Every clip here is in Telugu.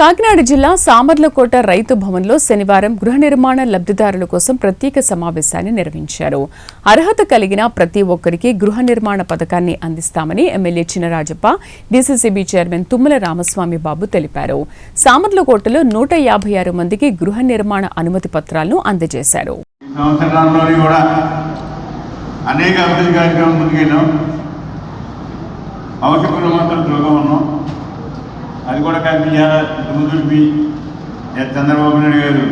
కాకినాడ జిల్లా సామర్లకోట రైతు భవన్లో శనివారం గృహ నిర్మాణ లబ్ధిదారుల కోసం ప్రత్యేక సమావేశాన్ని నిర్వహించారు. అర్హత కలిగిన ప్రతి ఒక్కరికి గృహ నిర్మాణ పథకాన్ని అందిస్తామని MLA Chinarajappa DCCB chairman Tummala Ramaswamy Babu తెలిపారు. సామర్లకోటలో నూట యాభై ఆరు మందికి గృహ నిర్మాణ అనుమతి పత్రాలను అందజేశారు. అనేక అభివృద్ధి కార్యక్రమం ముందుకెళ్ళాం. అవసరం మాత్రం ఉన్నాం. అది కూడా కలిపి దుమ్ముదుడిపి చంద్రబాబు నాయుడు గారు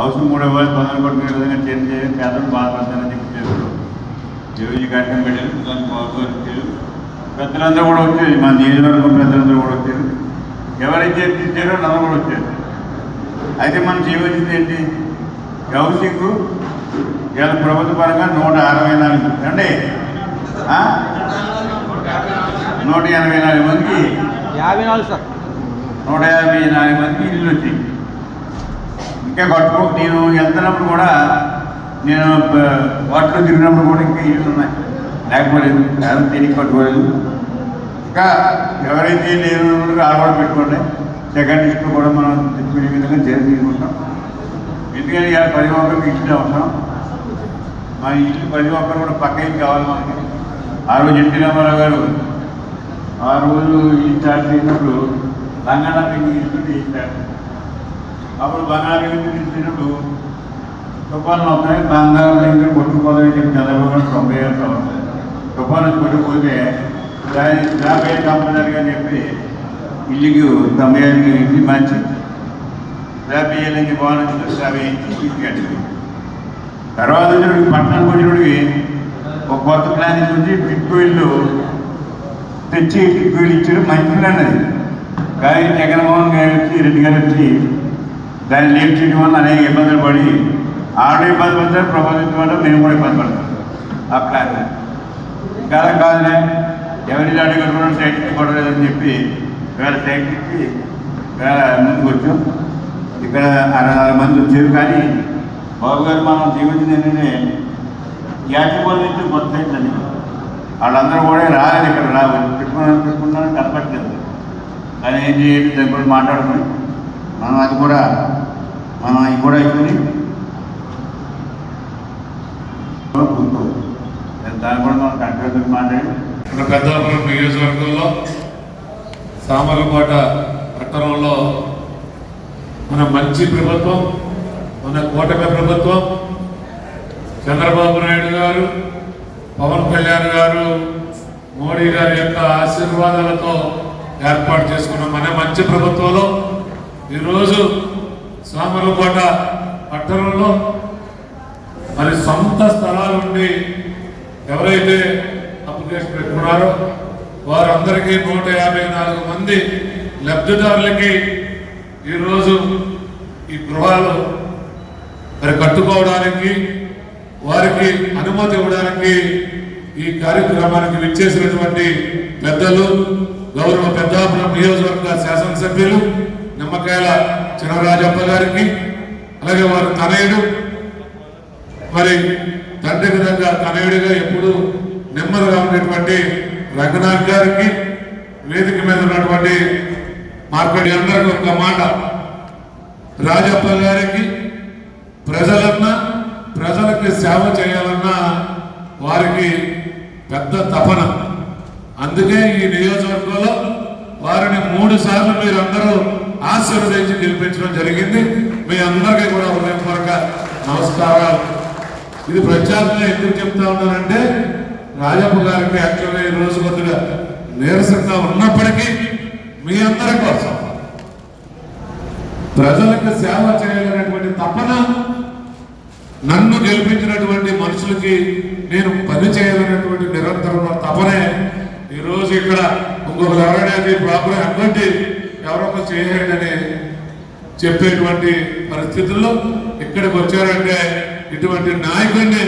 అవసరం కూడా ఇవ్వాలి తొందరగా కొట్టుకునే విధంగా చేంజ్ చేయాలి పేదలు బాధపడతానని చెప్పి చేశారు ఈరోజు ఈ కార్యక్రమం పెట్టారు. దానికి బాగుపరిచారు పెద్దలందరూ కూడా వచ్చారు. మా నియోజకవర్గం పెద్దలందరూ కూడా వచ్చారు. ఎవరైతే తీర్చారో అందరూ కూడా వచ్చారు. అయితే మనం చేయవలసింది ఏంటి? హౌసింగ్ ఇవాళ ప్రభుత్వ పరంగా నూట అరవై నాలుగు అండి నూట ఎనభై నాలుగు మందికి యాభై నాలుగు సార్. నూట యాభై నాలుగు మందికి ఇల్లు వచ్చాయి ఇంకా కట్టుకో నేను వెళ్తున్నప్పుడు కూడా నేను వాటిలో తిరిగినప్పుడు కూడా ఇంకా ఇల్లు ఉన్నాయి. లేకపోలేదు ఎవరు తిరిగి కట్టుకోలేదు. ఇంకా ఎవరైతే లేని ఆడవాళ్ళు పెట్టుకోండి. సెకండ్ లిస్ట్ కూడా మనం తెచ్చుకునే విధంగా చేసి తీసుకుంటాం ఎందుకంటే ఇలా పది ఒక్కరికి ఇష్టం అవసరం? మన ఇల్లు పది ఒక్కరు కూడా పక్క ఇల్లు కావాలి మనకి ఆ రోజు ఎన్టీ రామారావు గారు ఆ రోజు ఇల్లు స్టార్ట్ చేసినప్పుడు బంగాళాకి ఇస్తుంది స్టార్ట్ అప్పుడు బంగాళాకి ఇచ్చినప్పుడు తుఫాన్లు వస్తాయి బంగాళాకి కొట్టుకోవాలని చెప్పి చంద్రబాబు తొంభై ఏడు సంవత్సరాలు. తుఫాను కొట్టుకుపోతే దాని యాభై కంపల్సరీ అని చెప్పి ఇల్లుకి తొంభై ఏళ్ళకి ఇల్లు మంచి యాభై ఏళ్ళ నుంచి బాగుంది యాభై ఇంచి తర్వాత వచ్చినప్పుడు పట్టణం వచ్చినప్పటికి ఒక కొత్త ప్లాన్ నుంచి వచ్చి బిట్కోయిల్లు తెచ్చి బిట్కోయిల్ ఇచ్చారు ప్లాన్ అది. కానీ జగన్మోహన్ గారు వచ్చి రెడ్డి గారు వచ్చి దాన్ని లేట్ చేయడం వల్ల అనేక ఇబ్బందులు పడి ఆడ ఇబ్బంది పడతారు ప్రభుత్వం వల్ల మేము కూడా ఇబ్బంది పడతాం. ఆ ప్లాన్ కాదు కాదులే? ఎవరి అడుగుతున్నాడు సైట్కి కొట్టలేదని చెప్పి వేళ సైట్కి వేళ ముందుకు వచ్చాం. ఇక్కడ అరవై నాలుగు మంది వచ్చారు కానీ బాబు గారు మనం జీవించింది ఏంటంటే యాజమాన్యం నుంచి మొత్తం అయిందండి వాళ్ళందరూ కూడా రాలేదు ఇక్కడ. రా పెట్టుకున్నాను పెట్టుకున్నాను కనపట్లేదు ఆయన ఏం చేయండి దాని గురించి మాట్లాడుకుని మనం అది కూడా మనం అది కూడా ఇచ్చుకుని దాని దాన్ని కూడా మనం కంట్రోల్ మాట్లాడి. మన పెద్దాపురం నియోజకవర్గంలో సామర్లకోట పట్టణంలో మన మంచి ప్రభుత్వం మన కూటమి ప్రభుత్వం చంద్రబాబు నాయుడు గారు పవన్ కళ్యాణ్ గారు మోడీ గారి యొక్క ఆశీర్వాదాలతో ఏర్పాటు చేసుకున్న మన మంచి ప్రభుత్వంలో ఈరోజు సామర్లకోట పట్టణంలో మరి సొంత స్థలాలు ఉండి ఎవరైతే అప్లికేషన్ పెట్టుకున్నారో వారందరికీ నూట యాభై నాలుగు మంది లబ్ధిదారులకి ఈరోజు ఈ గృహాలు మరి కట్టుకోవడానికి వారికి అనుమతి ఇవ్వడానికి ఈ కార్యక్రమానికి విచ్చేసినటువంటి పెద్దలు గౌరవ పెద్దాపురం నియోజకవర్గ శాసనసభ్యులు నిమ్మకాయల చినరాజప్ప గారికి అలాగే వారి తనయుడు మరి తండ్రి విధంగా తనయుడిగా ఎప్పుడు నెమ్మదిగా ఉండేటువంటి రంగనాథ్ గారికి వేదిక మీద ఉన్నటువంటి మార్కెట్ అందరికి ఒక మాట. రాజప్ప గారికి ప్రజలన్నా ప్రజలకి సేవ చేయాలన్నా వారికి పెద్ద తపన. అందుకే ఈ నియోజకవర్గంలో వారిని మూడు సార్లు మీరందరూ ఆశీర్వదించి గెలిపించడం జరిగింది. మీ అందరికీ కూడా హృదయపూర్వక నమస్కారాలు. ఇది ప్రత్యేకంగా ఎందుకు చెప్తా ఉన్నానంటే రాజప్ప గారికి యాక్చువల్గా ఈ రోజు కొద్దిగా నీరసంగా ఉన్నప్పటికీ మీ అందరి కోసం ప్రజలకు సేవ చేయాలనేటువంటి తపన నన్ను గెలిపించినటువంటి మనుషులకి నేను పని చేయాలనేటువంటి నిరంతరం తపనే ఈరోజు ఇక్కడ ఇంకొకరు ఎవరైనా ఈ ప్రోగ్రాం అనుకోండి ఎవరొక చేయండి చెప్పేటువంటి పరిస్థితుల్లో ఇక్కడికి వచ్చారంటే ఇటువంటి నాయకుడిని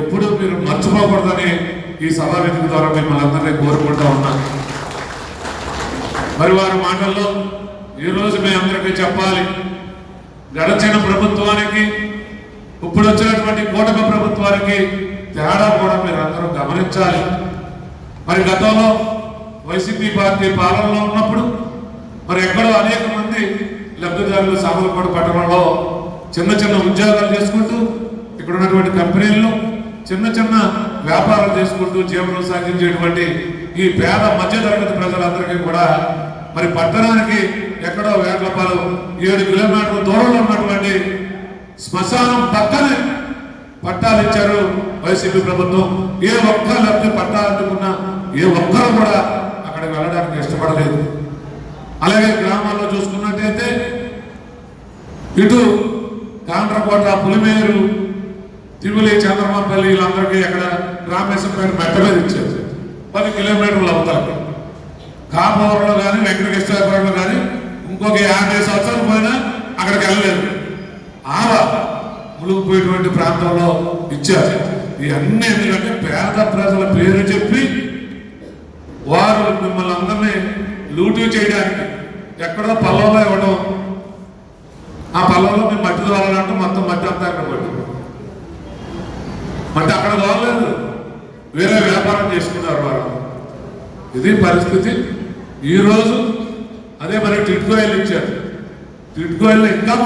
ఎప్పుడూ మీరు మర్చిపోకూడదని ఈ సభా వేదిక ద్వారా మిమ్మల్ని అందరినీ కోరుకుంటా ఉన్నాను మరి వారి మాటల్లో ఈరోజు మీ అందరికీ చెప్పాలి. గడచిన ప్రభుత్వానికి ఇప్పుడు వచ్చినటువంటి కూటమి ప్రభుత్వానికి తేడా కూడా మీరు అందరూ గమనించాలి. మరి గతంలో వైసీపీ పార్టీ పాలనలో ఉన్నప్పుడు మరి ఎక్కడో అనేక మంది లబ్ధిదారులు సామలకోట పట్టణంలో చిన్న చిన్న ఉద్యోగాలు చేసుకుంటూ ఇక్కడ ఉన్నటువంటి కంపెనీల్లో చిన్న చిన్న వ్యాపారాలు చేసుకుంటూ జీవనం సాగించేటువంటి ఈ పేద మధ్యతరగతి ప్రజలందరికీ కూడా మరి పట్టణానికి ఎక్కడో వేట్లపాలు ఏడు కిలోమీటర్ల దూరంలో ఉన్నటువంటి శ్మశానం పక్కనే పట్టాలు ఇచ్చారు వైసీపీ ప్రభుత్వం. ఏ ఒక్క లబ్ధి పట్టాలనుకున్నా ఏ ఒక్కరూ కూడా అక్కడికి వెళ్ళడానికి ఇష్టపడలేదు. అలాగే గ్రామాల్లో చూసుకున్నట్టయితే ఇటు కాండ్రకోట పులిమేరు తిరుమలి చంద్రమాపల్లి వీళ్ళందరికీ అక్కడ రామేశ్వరపేట మెట్ట మీద ఇచ్చారు. పది కిలోమీటర్లు అవతలకి కాపవరంలో కానీ వెంకటకృష్ణాపురంలో కానీ ఇంకొక యాభై సంవత్సరాలు పోయినా అక్కడికి వెళ్ళలేదు. ఆవా మునిగిపోయేటువంటి ప్రాంతంలో ఇచ్చారు. ఇవన్నీ ఎందుకంటే పేద ప్రజల పేరు చెప్పి వారు మిమ్మల్ని అందరినీ లూటీ చేయడానికి ఎక్కడో పల్లవులో ఇవ్వడం. ఆ పల్లవులో మేము మట్టి తోలాలంటే మొత్తం మట్టి అంతా అక్కడ పట్టు మట్టి అక్కడ తోలలేదు. వేరే వ్యాపారం చేసుకున్నారు వారు ఇది పరిస్థితి. ఈరోజు అదే మరి టిట్కోయిల్ ఇచ్చారు. టిట్కోయిల్ ఇంకా